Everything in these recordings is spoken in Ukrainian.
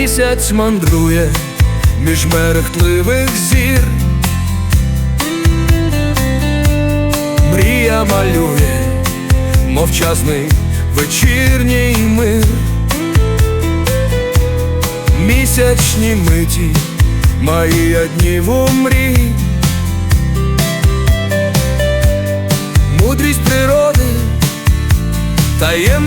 Місяць мандрує між мерехтливих зір. Мрія малює мовчазний вечірній мир. Місячні миті, мої днів у мрій. Мудрість природи, її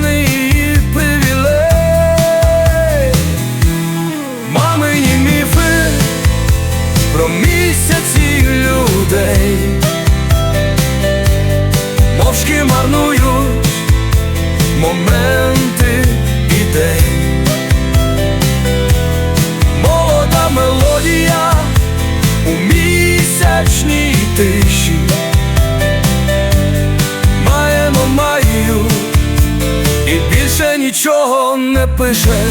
тиші. Маємо маю і більше нічого не пише.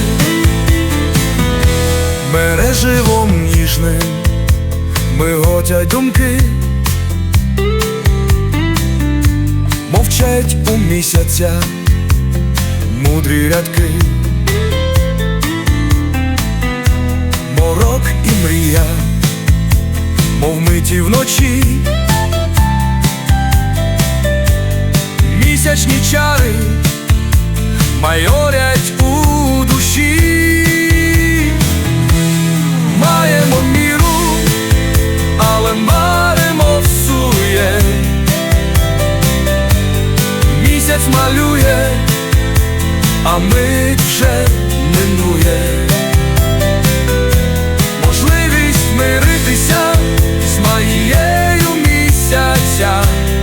Мереживом ніжним миготять думки, мовчать у місяця мудрі рядки, вночі місячні чари майорять у душі, маємо міру, але маємо сує, місяць малює, а ми. out